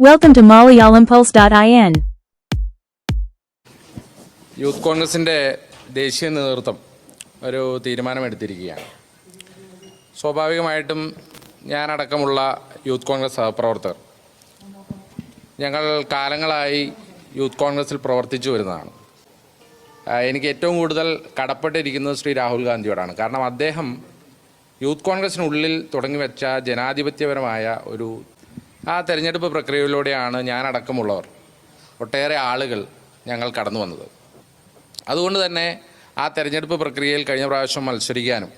Welcome to MalayalamPulse.in. Youth കോൺഗ്രസിന്റെ ദേശീയ നേതൃത്വം ഒരു തീരുമാനമെടുത്തിരിക്കുകയാണ്. സ്വാഭാവികമായിട്ടും ഞാനടക്കമുള്ള യൂത്ത് കോൺഗ്രസ് സഹപ്രവർത്തകർ ഞങ്ങൾ കാലങ്ങളായി യൂത്ത് കോൺഗ്രസിൽ പ്രവർത്തിച്ചു വരുന്നതാണ്. എനിക്ക് ഏറ്റവും കൂടുതൽ കടപ്പെട്ടിരിക്കുന്നത് ശ്രീ രാഹുൽ ഗാന്ധിയോടാണ്. കാരണം അദ്ദേഹം യൂത്ത് കോൺഗ്രസിനുള്ളിൽ തുടങ്ങി വെച്ച ജനാധിപത്യപരമായ ഒരു ആ തെരഞ്ഞെടുപ്പ് പ്രക്രിയയിലൂടെയാണ് ഞാനടക്കമുള്ളവർ ഒട്ടേറെ ആളുകൾ ഞങ്ങൾ കടന്നു വന്നത്. അതുകൊണ്ട് തന്നെ ആ തെരഞ്ഞെടുപ്പ് പ്രക്രിയയിൽ കഴിഞ്ഞ പ്രാവശ്യം മത്സരിക്കാനും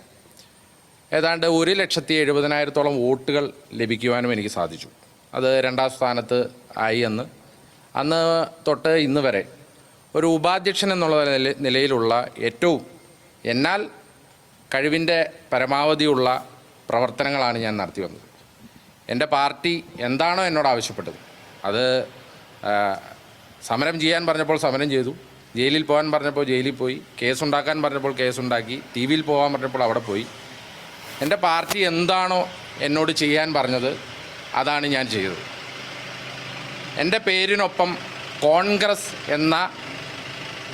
ഏതാണ്ട് ഒരു ലക്ഷത്തി എഴുപതിനായിരത്തോളം വോട്ടുകൾ ലഭിക്കുവാനും എനിക്ക് സാധിച്ചു. അത് രണ്ടാം സ്ഥാനത്ത് ആയി എന്ന്. അന്ന് തൊട്ട് ഇന്ന് വരെ ഒരു ഉപാധ്യക്ഷൻ എന്നുള്ള നിലയിലുള്ള ഏറ്റവും എന്നാൽ കഴിവിന്റെ പരമാവധിയുള്ള പ്രവർത്തനങ്ങളാണ് ഞാൻ നടത്തി വന്നത്. എന്റെ പാർട്ടി എന്താണോ എന്നോട് ആവശ്യപ്പെട്ടത്. അത് സമരം ചെയ്യാൻ പറഞ്ഞപ്പോൾ സമരം ചെയ്തു. ജയിലിൽ പോകാൻ പറഞ്ഞപ്പോൾ ജയിലിൽ പോയി. കേസുണ്ടാക്കാൻ പറഞ്ഞപ്പോൾ കേസുണ്ടാക്കി. ടി വിയിൽ പോകാൻ പറഞ്ഞപ്പോൾ അവിടെ പോയി. എന്റെ പാർട്ടി എന്താണോ എന്നോട് ചെയ്യാൻ പറഞ്ഞത് അതാണ് ഞാൻ ചെയ്തത്. എന്റെ പേരിനൊപ്പം കോൺഗ്രസ് എന്ന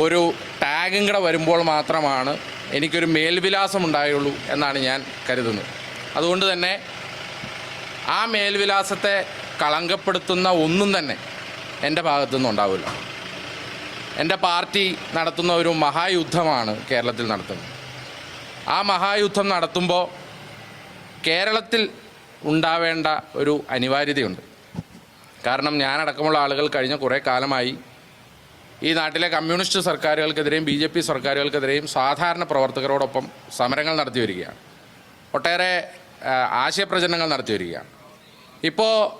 ഒരു ടാഗും കൂടെ വരുമ്പോൾ മാത്രമാണ് എനിക്കൊരു മേൽവിലാസം ഉണ്ടായുള്ളൂ എന്നാണ് ഞാൻ കരുതുന്നത്. അതുകൊണ്ട് തന്നെ ആ മേൽവിലാസത്തെ കളങ്കപ്പെടുത്തുന്ന ഒന്നും തന്നെ എന്റെ ഭാഗത്തുനിന്ന് ഉണ്ടാവില്ല. എന്റെ പാർട്ടി നടത്തുന്ന ഒരു മഹായുദ്ധമാണ് കേരളത്തിൽ നടത്തുന്നത്. ആ മഹായുദ്ധം നടത്തുമ്പോൾ കേരളത്തിൽ ഉണ്ടാവേണ്ട ഒരു അനിവാര്യതയുണ്ട്. കാരണം ഞാനടക്കമുള്ള ആളുകൾ കഴിഞ്ഞ കുറേ കാലമായി ഈ നാട്ടിലെ കമ്മ്യൂണിസ്റ്റ് സർക്കാരുകൾക്കെതിരെയും ബി ജെ പി സർക്കാരുകൾക്കെതിരെയും സാധാരണ പ്രവർത്തകരോടൊപ്പം സമരങ്ങൾ നടത്തി വരികയാണ്. ഒട്ടേറെ ആശയപ്രചരണങ്ങൾ നടത്തി വരികയാണ്. ഇപ്പോൾ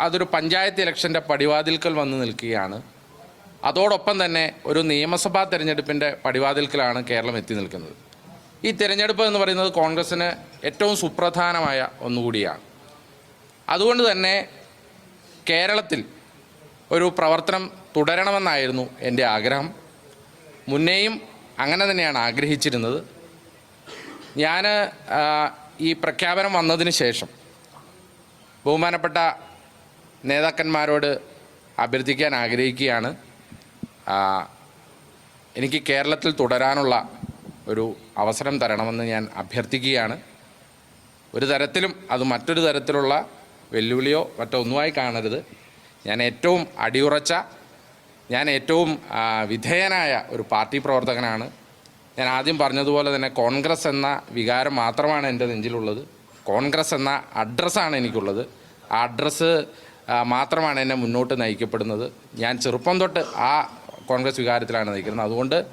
അതൊരു പഞ്ചായത്ത് ഇലക്ഷന്റെ പടിവാതിൽക്കൽ വന്ന് നിൽക്കുകയാണ്. അതോടൊപ്പം തന്നെ ഒരു നിയമസഭാ തെരഞ്ഞെടുപ്പിന്റെ പടിവാതിൽക്കലാണ് കേരളം എത്തി നിൽക്കുന്നത്. ഈ തിരഞ്ഞെടുപ്പ് എന്ന് പറയുന്നത് കോൺഗ്രസ്സിന് ഏറ്റവും സുപ്രധാനമായ ഒന്നുകൂടിയാണ്. അതുകൊണ്ട് തന്നെ കേരളത്തിൽ ഒരു പ്രവർത്തനം തുടരണമെന്നായിരുന്നു എന്റെ ആഗ്രഹം. മുന്നേയും അങ്ങനെ തന്നെയാണ് ആഗ്രഹിച്ചിരുന്നത്. ഞാൻ ഈ പ്രഖ്യാപനം വന്നതിന് ശേഷം ബഹുമാനപ്പെട്ട നേതാക്കന്മാരോട് അഭ്യർത്ഥിക്കാൻ ആഗ്രഹിക്കുകയാണ്. എനിക്ക് കേരളത്തിൽ തുടരാനുള്ള ഒരു അവസരം തരണമെന്ന് ഞാൻ അഭ്യർത്ഥിക്കുകയാണ്. ഒരു തരത്തിലും അത് മറ്റൊരു തരത്തിലുള്ള വെല്ലുവിളിയോ മറ്റോ ഒന്നുമായി കാണരുത്. ഞാൻ ഏറ്റവും അടിയുറച്ച ഞാൻ ഏറ്റവും വിധേയനായ ഒരു പാർട്ടി പ്രവർത്തകനാണ്. ഞാൻ ആദ്യം പറഞ്ഞതുപോലെ തന്നെ കോൺഗ്രസ് എന്ന വികാരം മാത്രമാണ് എന്റെ നെഞ്ചിലുള്ളത്. കോൺഗ്രസ് എന്ന അഡ്രസ്സാണ് എനിക്കുള്ളത്. ആ അഡ്രസ്സ് മാത്രമാണ് എന്നെ മുന്നോട്ട് നയിക്കപ്പെടുന്നത്. ഞാൻ ചെറുപ്പം തൊട്ട് ആ കോൺഗ്രസ് വികാരത്തിലാണ് നയിക്കുന്നത്. അതുകൊണ്ട്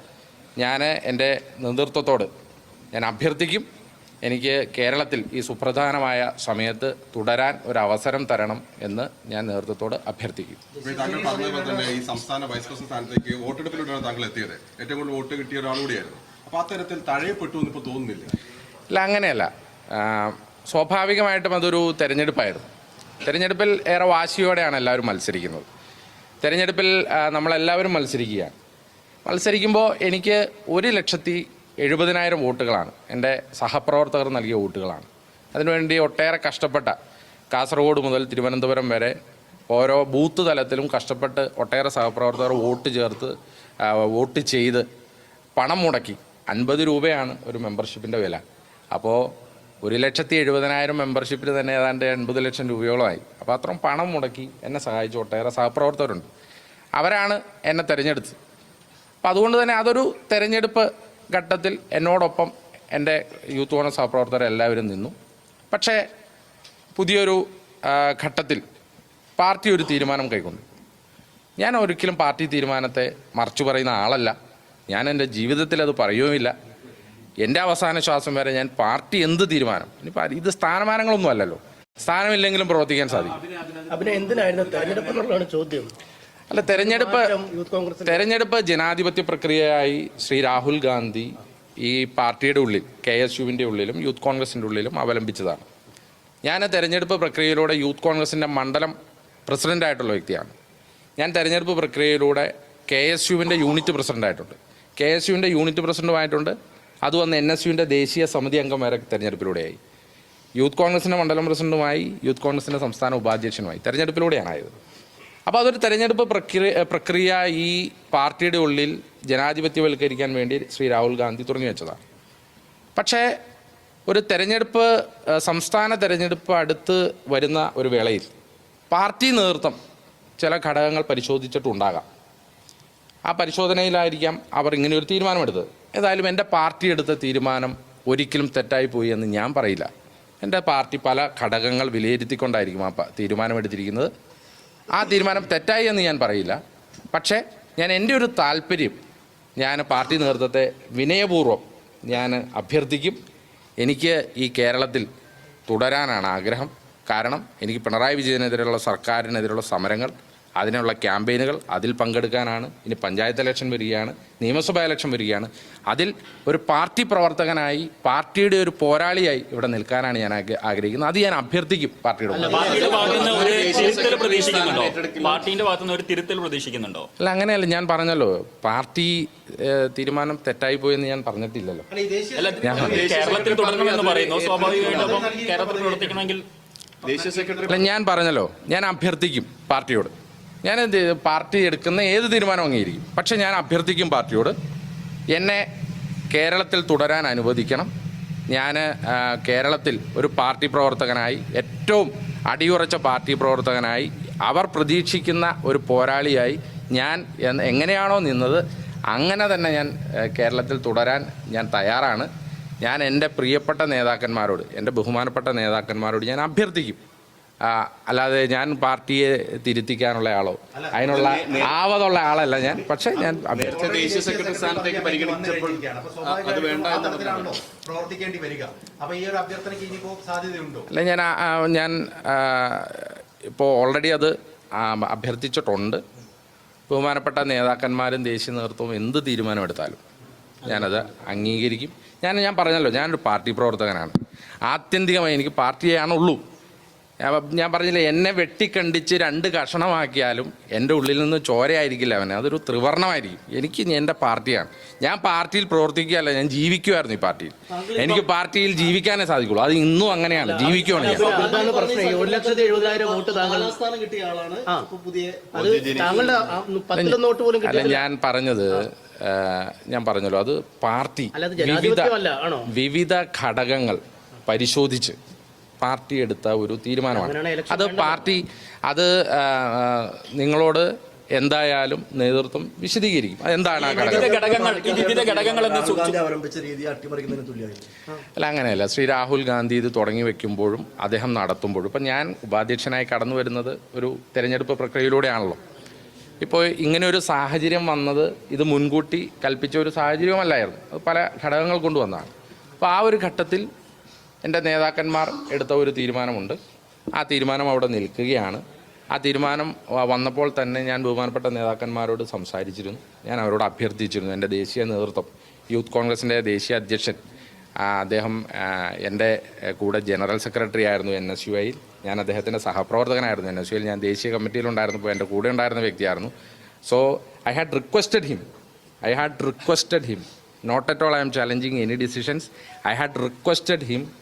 ഞാൻ എന്റെ നേതൃത്വത്തോട് ഞാൻ അഭ്യർത്ഥിക്കും എനിക്ക് കേരളത്തിൽ ഈ സുപ്രധാനമായ സമയത്ത് തുടരാൻ ഒരു അവസരം തരണം എന്ന് ഞാൻ നേതൃത്വത്തോട് അഭ്യർത്ഥിക്കും. പറഞ്ഞതുപോലെ ഈ സംസ്ഥാന വൈസ് പ്രസിഡന്റ് സ്ഥാനത്തേക്ക് വോട്ടെടുപ്പിലൂടെയാണ് താങ്കൾ എത്തിയത്. ഏറ്റവും കൂടുതൽ വോട്ട് കിട്ടിയ ഒരാൾ അപ്പൊ അത്തരത്തിൽ തരത്തിൽ തഴയപ്പെട്ടു എന്ന് ഇപ്പോൾ തോന്നുന്നില്ല. അല്ല അങ്ങനെയല്ല. സ്വാഭാവികമായിട്ടും അതൊരു തെരഞ്ഞെടുപ്പായിരുന്നു. തെരഞ്ഞെടുപ്പിൽ ഏറെ വാശിയോടെയാണ് എല്ലാവരും മത്സരിക്കുന്നത്. തെരഞ്ഞെടുപ്പിൽ നമ്മളെല്ലാവരും മത്സരിക്കുകയാണ്. മത്സരിക്കുമ്പോൾ എനിക്ക് ഒരു ലക്ഷത്തി എഴുപതിനായിരം വോട്ടുകളാണ്. എന്റെ സഹപ്രവർത്തകർ നൽകിയ വോട്ടുകളാണ്. അതിനുവേണ്ടി ഒട്ടേറെ കഷ്ടപ്പെട്ട കാസർഗോഡ് മുതൽ തിരുവനന്തപുരം വരെ ഓരോ ബൂത്ത് തലത്തിലും കഷ്ടപ്പെട്ട് ഒട്ടേറെ സഹപ്രവർത്തകർ വോട്ട് ചേർത്ത് വോട്ട് ചെയ്ത് പണം മുടക്കി. അൻപത് രൂപയാണ് ഒരു മെമ്പർഷിപ്പിന്റെ വില. അപ്പോൾ ഒരു ലക്ഷത്തി എഴുപതിനായിരം മെമ്പർഷിപ്പിൽ തന്നെ ഏതാണ്ട് എൺപത് ലക്ഷം രൂപയോളമായി. അപ്പോൾ അത്രയും പണം മുടക്കി എന്നെ സഹായിച്ച. ഒട്ടേറെ സഹപ്രവർത്തകരുണ്ട്. അവരാണ് എന്നെ തിരഞ്ഞെടുത്ത് അപ്പം അതുകൊണ്ട് തന്നെ അതൊരു തിരഞ്ഞെടുപ്പ് ഘട്ടത്തിൽ എന്നോടൊപ്പം എന്റെ യൂത്ത് കോൺഗ്രസ് സഹപ്രവർത്തകർ എല്ലാവരും നിന്നു. പക്ഷേ പുതിയൊരു ഘട്ടത്തിൽ പാർട്ടി ഒരു തീരുമാനം കൈക്കൊണ്ടു. ഞാൻ ഒരിക്കലും പാർട്ടി തീരുമാനത്തെ മറച്ചു പറയുന്ന ആളല്ല. ഞാൻ എന്റെ ജീവിതത്തിൽ അത് പറയുകയുമില്ല. എന്റെ അവസാന ശ്വാസം വരെ ഞാൻ പാർട്ടി എന്ത് തീരുമാനം? ഇനിയിപ്പോൾ ഇത് സ്ഥാനമാനങ്ങളൊന്നും അല്ലല്ലോ. സ്ഥാനമില്ലെങ്കിലും പ്രവർത്തിക്കാൻ സാധിക്കും. ചോദ്യം? അല്ല തെരഞ്ഞെടുപ്പ് തെരഞ്ഞെടുപ്പ് ജനാധിപത്യ പ്രക്രിയയായി ശ്രീ രാഹുൽ ഗാന്ധി ഈ പാർട്ടിയുടെ ഉള്ളിൽ കെ എസ് യുവിന്റെ ഉള്ളിലും യൂത്ത് കോൺഗ്രസിന്റെ ഉള്ളിലും അവലംബിച്ചതാണ്. ഞാൻ തെരഞ്ഞെടുപ്പ് പ്രക്രിയയിലൂടെ യൂത്ത് കോൺഗ്രസിന്റെ മണ്ഡലം പ്രസിഡന്റായിട്ടുള്ള വ്യക്തിയാണ്. ഞാൻ തെരഞ്ഞെടുപ്പ് പ്രക്രിയയിലൂടെ കെ എസ് യുവിന്റെ യൂണിറ്റ് പ്രസിഡന്റായിട്ടുണ്ട് കെ എസ് യുവിന്റെ യൂണിറ്റ് പ്രസിഡന്റുമായിട്ടുണ്ട്. അത് വന്ന് എൻ എസ് യുവിന്റെ ദേശീയ സമിതി അംഗം വരെ തെരഞ്ഞെടുപ്പിലൂടെയായി. യൂത്ത് കോൺഗ്രസിന്റെ മണ്ഡലം പ്രസിഡന്റുമായി യൂത്ത് കോൺഗ്രസിന്റെ സംസ്ഥാന ഉപാധ്യക്ഷനുമായി തെരഞ്ഞെടുപ്പിലൂടെയാണ് ആയത് അപ്പോൾ അതൊരു തെരഞ്ഞെടുപ്പ് പ്രക്രിയ പ്രക്രിയ ഈ പാർട്ടിയുടെ ഉള്ളിൽ ജനാധിപത്യവൽക്കരിക്കാൻ വേണ്ടി ശ്രീ രാഹുൽ ഗാന്ധി തുടങ്ങി വെച്ചതാണ്. പക്ഷേ ഒരു തെരഞ്ഞെടുപ്പ് സംസ്ഥാന തെരഞ്ഞെടുപ്പ് അടുത്ത് വരുന്ന ഒരു വേളയിൽ പാർട്ടി നേതൃത്വം ചില ഘടകങ്ങൾ പരിശോധിച്ചിട്ടുണ്ടാകാം. ആ പരിശോധനയിലായിരിക്കാം അവർ ഇങ്ങനെ ഒരു തീരുമാനമെടുത്തത്. ഏതായാലും എന്റെ പാർട്ടി എടുത്ത തീരുമാനം ഒരിക്കലും തെറ്റായി പോയി എന്ന് ഞാൻ പറയില്ല. എന്റെ പാർട്ടി പല ഘടകങ്ങൾ വിലയിരുത്തിക്കൊണ്ടായിരിക്കും ആ തീരുമാനമെടുത്തിരിക്കുന്നത്. ആ തീരുമാനം തെറ്റായി എന്ന് ഞാൻ പറയില്ല. പക്ഷേ ഞാൻ എന്റെ ഒരു താല്പര്യം ഞാൻ പാർട്ടി നേതൃത്വത്തെ വിനയപൂർവം ഞാൻ അഭ്യർത്ഥിക്കും. എനിക്ക് ഈ കേരളത്തിൽ തുടരാനാണ് ആഗ്രഹം. കാരണം എനിക്ക് പിണറായി വിജയനെതിരെയുള്ള സർക്കാരിനെതിരെയുള്ള സമരങ്ങൾ അതിനുള്ള ക്യാമ്പയിനുകൾ അതിൽ പങ്കെടുക്കാനാണ്. ഇനി പഞ്ചായത്ത് ഇലക്ഷൻ വരികയാണ് നിയമസഭാ ഇലക്ഷൻ വരികയാണ്. അതിൽ ഒരു പാർട്ടി പ്രവർത്തകനായി പാർട്ടിയുടെ ഒരു പോരാളിയായി ഇവിടെ നിൽക്കാനാണ് ഞാൻ ആഗ്ര- ആഗ്രഹിക്കുന്നത്. അത് ഞാൻ അഭ്യർത്ഥിക്കും പാർട്ടിയുടെ അല്ല അങ്ങനെയല്ല ഞാൻ പറഞ്ഞല്ലോ. പാർട്ടി തീരുമാനം തെറ്റായി പോയെന്ന് ഞാൻ പറഞ്ഞിട്ടില്ലല്ലോ. അല്ല കേരളത്തിൽ തുടരണമെന്ന് പറയുന്നു. സ്വാഭാവികമായിട്ടും കേരളത്തിൽ പ്രവർത്തിക്കണമെങ്കിൽ അല്ല ഞാൻ പറഞ്ഞല്ലോ. ഞാൻ അഭ്യർത്ഥിക്കും പാർട്ടിയോട്. ഞാൻ? പാർട്ടി എടുക്കുന്ന ഏത് തീരുമാനം അംഗീകരിക്കും. പക്ഷെ ഞാൻ അഭ്യർത്ഥിക്കും പാർട്ടിയോട് എന്നെ കേരളത്തിൽ തുടരാൻ അനുവദിക്കണം. ഞാൻ കേരളത്തിൽ ഒരു പാർട്ടി പ്രവർത്തകനായി ഏറ്റവും അടിയുറച്ച പാർട്ടി പ്രവർത്തകനായി അവർ പ്രതീക്ഷിക്കുന്ന ഒരു പോരാളിയായി ഞാൻ എങ്ങനെയാണോ നിന്നത് അങ്ങനെ തന്നെ ഞാൻ കേരളത്തിൽ തുടരാൻ ഞാൻ തയ്യാറാണ്. ഞാൻ എന്റെ പ്രിയപ്പെട്ട നേതാക്കന്മാരോട് എന്റെ ബഹുമാനപ്പെട്ട നേതാക്കന്മാരോട് ഞാൻ അഭ്യർത്ഥിക്കും. അല്ലാതെ ഞാൻ പാർട്ടിയെ തിരുത്തിക്കാനുള്ള ആളോ? അതിനുള്ള ആവതുള്ള ആളല്ല ഞാൻ പക്ഷെ ഞാൻ അഭ്യർത്ഥിക്കും ദേശീയ സെക്രട്ടറി സ്ഥാനത്തേക്ക് പരിഗണിച്ചപ്പോൾ അത് വേണ്ട എന്ന് തരത്തിലാണല്ലോ പ്രവർത്തിക്കേണ്ടി വരിക. ഈ ഒരു അഭ്യർത്ഥനയ്ക്ക് ഇനിയിപ്പോ സാധ്യതയുണ്ടോ? അല്ല ഞാൻ ഞാൻ ഇപ്പോൾ ഓൾറെഡി അത് അഭ്യർത്ഥിച്ചിട്ടുണ്ട്. ബഹുമാനപ്പെട്ട നേതാക്കന്മാരും ദേശീയ നേതൃത്വവും എന്ത് തീരുമാനമെടുത്താലും ഞാനത് അംഗീകരിക്കും. ഞാൻ ഞാൻ പറഞ്ഞല്ലോ ഞാനൊരു പാർട്ടി പ്രവർത്തകനാണ്. ആത്യന്തികമായി എനിക്ക് പാർട്ടിയാണുള്ളൂ ഞാൻ- ഞാൻ പറഞ്ഞില്ലേ എന്നെ വെട്ടിക്കണ്ടിച്ച് രണ്ട് കഷണമാക്കിയാലും എന്റെ ഉള്ളിൽ നിന്ന് ചോരയായിരിക്കില്ല അവന്. അതൊരു ത്രിവർണമായിരിക്കും. എനിക്ക് എന്റെ പാർട്ടിയാണ്. ഞാൻ പാർട്ടിയിൽ പ്രവർത്തിക്കുകയല്ല ഞാൻ ജീവിക്കുമായിരുന്നു ഈ പാർട്ടിയിൽ. എനിക്ക് പാർട്ടിയിൽ ജീവിക്കാനേ സാധിക്കുള്ളൂ. അത് ഇന്നും അങ്ങനെയാണ്. ജീവിക്കുവാണ് ഞാൻ. അല്ല ഞാൻ പറഞ്ഞത് ഞാൻ പറഞ്ഞല്ലോ അത് പാർട്ടി അല്ല, അത് വിവിധ വിവിധ ഘടകങ്ങൾ പരിശോധിച്ച് പാർട്ടി എടുത്ത ഒരു തീരുമാനമാണ്. അത് പാർട്ടി അത് നിങ്ങളോട് എന്തായാലും നേതൃത്വം വിശദീകരിക്കും. എന്താണ് അല്ല അങ്ങനെയല്ല. ശ്രീ രാഹുൽ ഗാന്ധി ഇത് തുടങ്ങി വെക്കുമ്പോഴും അദ്ദേഹം നടത്തുമ്പോഴും ഇപ്പം ഞാൻ ഉപാധ്യക്ഷനായി കടന്നു വരുന്നത് ഒരു തെരഞ്ഞെടുപ്പ് പ്രക്രിയയിലൂടെയാണല്ലോ. ഇപ്പോൾ ഇങ്ങനെ ഒരു സാഹചര്യം വന്നത് ഇത് മുൻകൂട്ടി കൽപ്പിച്ച ഒരു സാഹചര്യമല്ലായിരുന്നു അത് പല ഘടകങ്ങൾ കൊണ്ടുവന്നതാണ്. അപ്പോൾ ആ ഒരു ഘട്ടത്തിൽ എന്റെ നേതാക്കന്മാർ എടുത്ത ഒരു തീരുമാനമുണ്ട്. ആ തീരുമാനം അവിടെ നിൽക്കുകയാണ്. ആ തീരുമാനം വന്നപ്പോൾ തന്നെ ഞാൻ ബഹുമാനപ്പെട്ട നേതാക്കന്മാരോട് സംസാരിച്ചിരുന്നു. ഞാൻ അവരോട് അഭ്യർത്ഥിച്ചിരുന്നു. എന്റെ ദേശീയ നേതൃത്വം യൂത്ത് കോൺഗ്രസിന്റെ ദേശീയ അധ്യക്ഷൻ അദ്ദേഹം എന്റെ കൂടെ ജനറൽ സെക്രട്ടറി ആയിരുന്നു എൻ എസ് യു ഐയിൽ ഞാൻ അദ്ദേഹത്തിന്റെ സഹപ്രവർത്തകനായിരുന്നു എൻ എസ് യു ഐയിൽ ഞാൻ ദേശീയ കമ്മിറ്റിയിലുണ്ടായിരുന്നപ്പോൾ എന്റെ കൂടെ ഉണ്ടായിരുന്ന വ്യക്തിയായിരുന്നു. So I had requested him I had requested him not at all I'm challenging any decisions I had requested him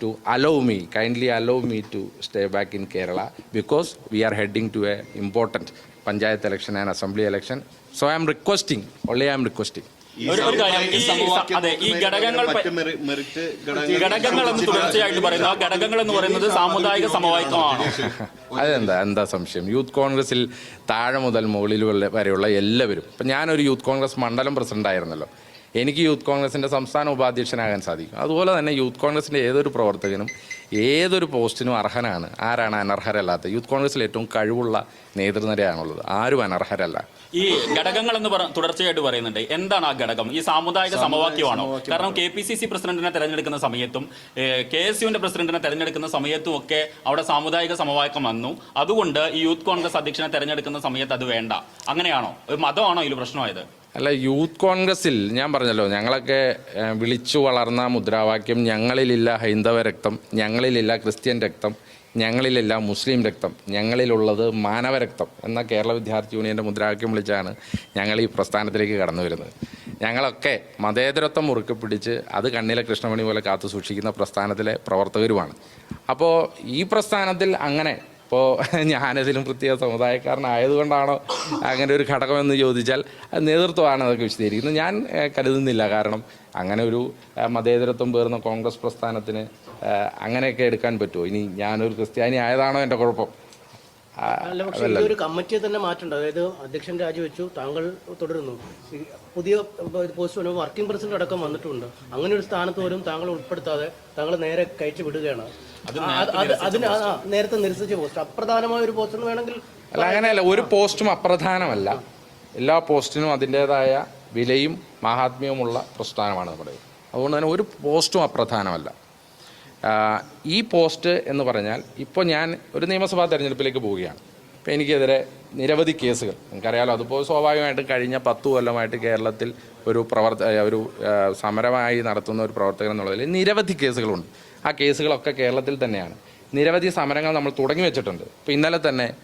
to allow me, kindly allow me to stay back in Kerala because we are heading to a important panchayat election and assembly election. So I am requesting, only I am requesting. ഒരു ഒരു കാര്യം ഈ സ- അതെ ഈ ഘടകങ്ങൾ പ- ഘടകങ്ങൾ എന്ന് തുടർച്ചയായിട്ട് പറയുന്നത് ആ ഘടകങ്ങൾ എന്ന് പറയുന്നത് സാമുദായിക സമവാക്യമാണ് അതെന്താ എന്താ സംശയം യൂത്ത് കോൺഗ്രസിൽ താഴെ മുതൽ മുകളിൽ വരെ- വരെയുള്ള എല്ലാവരും ഇപ്പം ഞാനൊരു യൂത്ത് കോൺഗ്രസ് മണ്ഡലം പ്രസിഡന്റ് ആയിരുന്നല്ലോ എനിക്ക് യൂത്ത് കോൺഗ്രസിന്റെ സംസ്ഥാന ഉപാധ്യക്ഷനാകാൻ സാധിക്കും. അതുപോലെ തന്നെ യൂത്ത് കോൺഗ്രസിന്റെ ഏതൊരു പ്രവർത്തകനും ഏതൊരു പോസ്റ്റിനും അർഹനാണ്. ആരാണ് അനർഹരല്ലാത്ത? യൂത്ത് കോൺഗ്രസിൽ ഏറ്റവും കഴിവുള്ള നേതൃനിരയാണുള്ളത്. ആരും അനർഹരല്ല. ഈ ഘടകങ്ങൾ എന്ന് പറ തുടർച്ചയായിട്ട് പറയുന്നുണ്ട്. എന്താണ് ആ ഘടകം? ഈ സാമുദായിക സമവാക്യമാണോ? കാരണം കെ പി സി സി പ്രസിഡന്റിനെ തെരഞ്ഞെടുക്കുന്ന സമയത്തും കെ എസ് യുവിന്റെ പ്രസിഡന്റിനെ തെരഞ്ഞെടുക്കുന്ന സമയത്തും ഒക്കെ അവിടെ സാമുദായിക സമവാക്യം വന്നു. അതുകൊണ്ട് ഈ യൂത്ത് കോൺഗ്രസ് അധ്യക്ഷനെ തെരഞ്ഞെടുക്കുന്ന സമയത്ത് അത് വേണ്ട. അങ്ങനെയാണോ? ഒരു മതമാണോ ഇതിൽ പ്രശ്നമായത്? അല്ല യൂത്ത് കോൺഗ്രസിൽ ഞാൻ പറഞ്ഞല്ലോ ഞങ്ങളൊക്കെ വിളിച്ചു വളർന്ന മുദ്രാവാക്യം ഞങ്ങളിലില്ല ഹൈന്ദവ രക്തം ഞങ്ങളിലില്ല ക്രിസ്ത്യൻ രക്തം ഞങ്ങളിലില്ല മുസ്ലിം രക്തം ഞങ്ങളിലുള്ളത് മാനവരക്തം എന്ന കേരള വിദ്യാർത്ഥി യൂണിയന്റെ മുദ്രാവാക്യം വിളിച്ചാണ് ഞങ്ങൾ ഈ പ്രസ്ഥാനത്തിലേക്ക് കടന്നു വരുന്നത്. ഞങ്ങളൊക്കെ മതേതരത്വം മുറുക്കി പിടിച്ച് അത് കണ്ണിലെ കൃഷ്ണമണി പോലെ കാത്തു സൂക്ഷിക്കുന്ന പ്രസ്ഥാനത്തിലെ പ്രവർത്തകരുമാണ്. അപ്പോൾ ഈ പ്രസ്ഥാനത്തിൽ അങ്ങനെ അപ്പോൾ ഞാനതിലും പ്രത്യേക സമുദായക്കാരനായതുകൊണ്ടാണോ അങ്ങനെ ഒരു ഘടകമെന്ന് ചോദിച്ചാൽ നേതൃത്വമാണ് അതൊക്കെ വിശദീകരിക്കുന്നത് ഞാൻ കരുതുന്നില്ല. കാരണം അങ്ങനെ ഒരു മതേതരത്വം പേർന്ന കോൺഗ്രസ് പ്രസ്ഥാനത്തിന് അങ്ങനെയൊക്കെ എടുക്കാൻ പറ്റുമോ? ഇനി ഞാനൊരു ക്രിസ്ത്യാനി ആയതാണോ എന്റെ കുഴപ്പം? അല്ല പക്ഷേ ഈ ഒരു കമ്മിറ്റിയെ തന്നെ മാറ്റണ്ട. അതായത് അധ്യക്ഷൻ രാജിവെച്ചു താങ്കൾ തുടരുന്നു. പുതിയ പോസ്റ്റ് വരുമ്പോൾ വർക്കിംഗ് പ്രസിഡന്റ് അടക്കം വന്നിട്ടുണ്ട്. അങ്ങനെ ഒരു സ്ഥാനത്ത് പോലും താങ്കൾ ഉൾപ്പെടുത്താതെ താങ്കൾ നേരെ കയറ്റി വിടുകയാണ്. അത് അത് അതിന് നേരത്തെ നിരസിച്ച പോസ്റ്റ്. അപ്രധാനമായ ഒരു പോസ്റ്റ് വേണമെങ്കിൽ അല്ല അങ്ങനെയല്ല. ഒരു പോസ്റ്റും അപ്രധാനമല്ല. എല്ലാ പോസ്റ്റിനും അതിന്റെതായ വിലയും മഹാത്മ്യവുമുള്ള പ്രസ്ഥാനമാണ് നമ്മുടെ. അതുകൊണ്ട് തന്നെ ഒരു പോസ്റ്റും അപ്രധാനമല്ല. ഈ പോസ്റ്റ് എന്ന് പറഞ്ഞാൽ ഇപ്പോൾ ഞാൻ ഒരു നിയമസഭാ തെരഞ്ഞെടുപ്പിലേക്ക് പോവുകയാണ്. അപ്പോൾ എനിക്കെതിരെ നിരവധി കേസുകൾ. നിങ്ങൾക്കറിയാലോ അതിപ്പോൾ സ്വാഭാവികമായിട്ടും കഴിഞ്ഞ പത്ത് കൊല്ലമായിട്ട് കേരളത്തിൽ ഒരു പ്രവർത്ത ഒരു സമരമായി നടത്തുന്ന ഒരു പ്രവർത്തകൻ എന്നുള്ളതിൽ നിരവധി കേസുകളുണ്ട്. ആ കേസുകളൊക്കെ കേരളത്തിൽ തന്നെയാണ്. നിരവധി സമരങ്ങൾ നമ്മൾ തുടങ്ങി വെച്ചിട്ടുണ്ട്. ഇപ്പോൾ ഇന്നലെ തന്നെ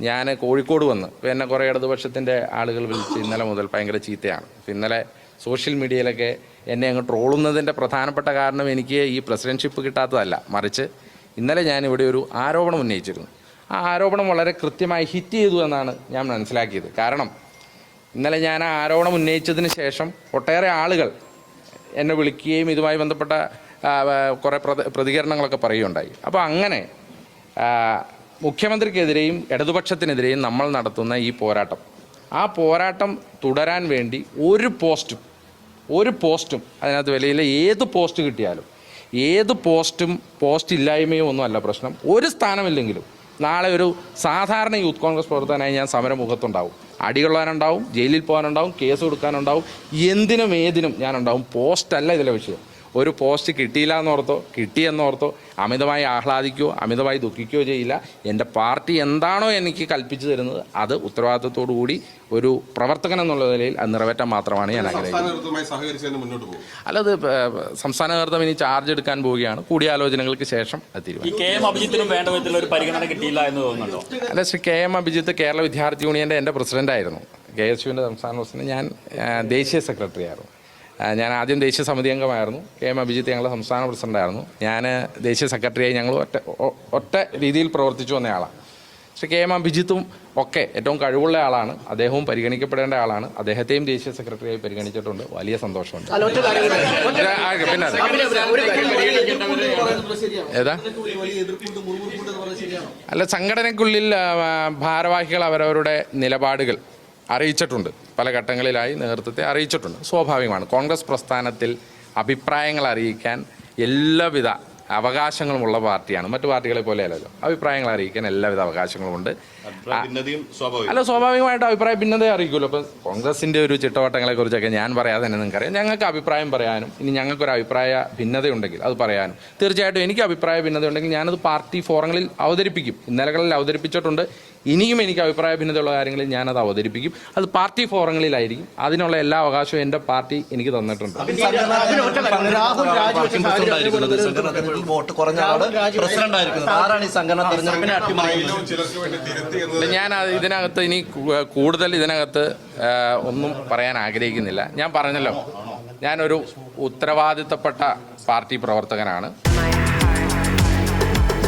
ഞാൻ കോഴിക്കോട് വന്ന് ഇപ്പോൾ എന്നെ കുറേ ഇടതുപക്ഷത്തിന്റെ ആളുകൾ വിളിച്ച് ഇന്നലെ മുതൽ ഭയങ്കര ചീത്തയാണ്. ഇന്നലെ സോഷ്യൽ മീഡിയയിലൊക്കെ എന്നെ അങ്ങ് ട്രോളുന്നതിന്റെ പ്രധാനപ്പെട്ട കാരണം എനിക്ക് ഈ പ്രസിഡൻഷിപ്പ് കിട്ടാത്തതല്ല. മറിച്ച് ഇന്നലെ ഞാൻ ഇവിടെ ഒരു ആരോപണം ഉന്നയിച്ചിരുന്നു. ആ ആരോപണം വളരെ കൃത്യമായി ഹിറ്റ് ചെയ്തു എന്നാണ് ഞാൻ മനസ്സിലാക്കിയത്. കാരണം ഇന്നലെ ഞാൻ ആ ആരോപണം ഉന്നയിച്ചതിന് ശേഷം ഒട്ടേറെ ആളുകൾ എന്നെ വിളിക്കുകയും ഇതുമായി ബന്ധപ്പെട്ട കുറേ പ്രതി പ്രതികരണങ്ങളൊക്കെ പറയുകയുണ്ടായി. അപ്പോൾ അങ്ങനെ മുഖ്യമന്ത്രിക്കെതിരെയും ഇടതുപക്ഷത്തിനെതിരെയും നമ്മൾ നടത്തുന്ന ഈ പോരാട്ടം. ആ പോരാട്ടം തുടരാൻ വേണ്ടി ഒരു പോസ്റ്റും ഒരു പോസ്റ്റും അതിനകത്ത് വിലയില്ല ഏത് പോസ്റ്റ് കിട്ടിയാലും ഏത് പോസ്റ്റും പോസ്റ്റ് ഇല്ലായ്മയോ ഒന്നുമല്ല പ്രശ്നം. ഒരു സ്ഥാനമില്ലെങ്കിലും നാളെ ഒരു സാധാരണ യൂത്ത് കോൺഗ്രസ് പ്രവർത്തകനായി ഞാൻ സമരമുഖത്തുണ്ടാവും. അടികൊള്ളാനുണ്ടാവും ജയിലിൽ പോകാനുണ്ടാവും കേസ് കൊടുക്കാനുണ്ടാവും എന്തിനും ഏതിനും ഞാനുണ്ടാവും. പോസ്റ്റല്ല ഇതിലെ വിഷയം. ഒരു പോസ്റ്റ് കിട്ടിയില്ല എന്നോർത്തോ കിട്ടിയെന്നോർത്തോ അമിതമായി ആഹ്ലാദിക്കുകയോ അമിതമായി ദുഃഖിക്കുകയോ ചെയ്യില്ല. എന്റെ പാർട്ടി എന്താണോ എനിക്ക് കൽപ്പിച്ചു തരുന്നത് അത് ഉത്തരവാദിത്തത്തോടു കൂടി ഒരു പ്രവർത്തകൻ എന്നുള്ള നിലയിൽ അത് നിറവേറ്റാൻ മാത്രമാണ് ഞാൻ ആഗ്രഹിക്കുന്നത്. അല്ല അത് സംസ്ഥാന നേതൃത്വം ഇനി ചാർജ് എടുക്കാൻ പോവുകയാണ്. കൂടിയാലോചനകൾക്ക് ശേഷം അത് അല്ല ശ്രീ കെ എം അഭിജിത്ത് കേരള വിദ്യാർത്ഥി യൂണിയന്റെ എന്റെ പ്രസിഡന്റായിരുന്നു കെ എസ് യുവിന്റെ സംസ്ഥാന പ്രസിഡന്റ്. ഞാൻ ദേശീയ സെക്രട്ടറി ആയിരുന്നു ഞാൻ ആദ്യം ദേശീയ സമിതി അംഗമായിരുന്നു. കെ എം അഭിജിത്ത് ഞങ്ങളുടെ സംസ്ഥാന പ്രസിഡന്റായിരുന്നു ഞാൻ ദേശീയ സെക്രട്ടറിയായി ഞങ്ങൾ ഒറ്റ ഒറ്റ രീതിയിൽ പ്രവർത്തിച്ചു വന്ന ആളാണ് പക്ഷേ കെ എം അഭിജിത്തും ഒക്കെ ഏറ്റവും കഴിവുള്ള ആളാണ്. അദ്ദേഹവും പരിഗണിക്കപ്പെടേണ്ട ആളാണ്. അദ്ദേഹത്തെയും ദേശീയ സെക്രട്ടറിയായി പരിഗണിച്ചിട്ടുണ്ട്. വലിയ സന്തോഷമുണ്ട്. പിന്നെ ഏതാ? അല്ല സംഘടനയ്ക്കുള്ളിൽ ഭാരവാഹികൾ അവരവരുടെ നിലപാടുകൾ അറിയിച്ചിട്ടുണ്ട്. പല ഘട്ടങ്ങളിലായി നേതൃത്വത്തെ അറിയിച്ചിട്ടുണ്ട്. സ്വാഭാവികമാണ്. കോൺഗ്രസ് പ്രസ്ഥാനത്തിൽ അഭിപ്രായങ്ങൾ അറിയിക്കാൻ എല്ലാവിധ അവകാശങ്ങളുമുള്ള പാർട്ടിയാണ്. മറ്റു പാർട്ടികളെ പോലെ പോലെയല്ലല്ലോ അഭിപ്രായങ്ങൾ അറിയിക്കാൻ എല്ലാവിധ അവകാശങ്ങളുമുണ്ട്. അല്ല സ്വാഭാവികമായിട്ട് അഭിപ്രായ ഭിന്നതയെ അറിയിക്കുമല്ലോ. ഇപ്പം കോൺഗ്രസിന്റെ ഒരു ചിട്ടവട്ടങ്ങളെ കുറിച്ചൊക്കെ ഞാൻ പറയാതെ തന്നെ നിങ്ങൾക്കറിയാം. ഞങ്ങൾക്ക് അഭിപ്രായം പറയാനും ഇനി ഞങ്ങൾക്കൊരു അഭിപ്രായ ഭിന്നതയുണ്ടെങ്കിൽ അത് പറയാനും. തീർച്ചയായിട്ടും എനിക്ക് അഭിപ്രായ ഭിന്നതയുണ്ടെങ്കിൽ ഞാനത് പാർട്ടി ഫോറങ്ങളിൽ അവതരിപ്പിക്കും. ഇന്നലകളിൽ അവതരിപ്പിച്ചിട്ടുണ്ട്. ഇനിയും എനിക്ക് അഭിപ്രായ ഭിന്നതയുള്ള കാര്യങ്ങളിൽ ഞാനത് അവതരിപ്പിക്കും. അത് പാർട്ടി ഫോറങ്ങളിലായിരിക്കും. അതിനുള്ള എല്ലാ അവകാശവും എന്റെ പാർട്ടി എനിക്ക് തന്നിട്ടുണ്ട്. ഞാൻ അത് ഇതിനകത്ത് ഇനി കൂടുതൽ ഇതിനകത്ത് ഒന്നും പറയാൻ ആഗ്രഹിക്കുന്നില്ല. ഞാൻ പറഞ്ഞല്ലോ ഞാനൊരു ഉത്തരവാദിത്തപ്പെട്ട പാർട്ടി പ്രവർത്തകനാണ്.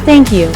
Thank you.